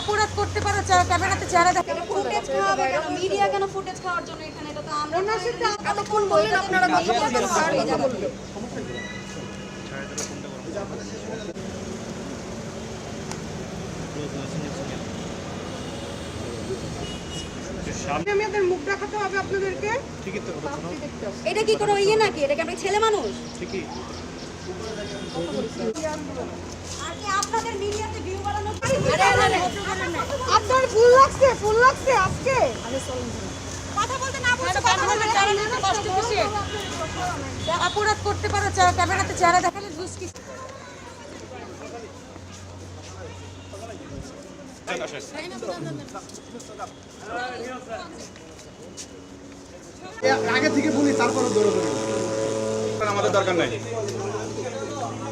অপরাধ করতে পারো ক্যামেরাতে চেহারা দেখা ফুটেজ খাওয়াবে কেন? মিডিয়া কেন ফুটেজ খাওয়ার জন্য এখানে? এটা তো আমরা এতক্ষণ বললেন আপনারা? মিডিয়া কেন খাওয়ার এই জায়গাতে? আমি আপনার মুখ দেখাতে হবে আপনাদেরকে। এটা কি কোনো ইয়ে নাকি? এটা কি আপনি ছেলে মানুষ? আর আপনার ফুল লাগছে ফুল লাগছে আজকে। কথা বলতে না বলছো কথা বলতে কষ্ট কিসে অপরাধ করতে পারো ক্যামেরাতে চেহারা দেখালে কি আগে থেকে বলি তারপরে দৌড়ে আমাদের দরকার নাই।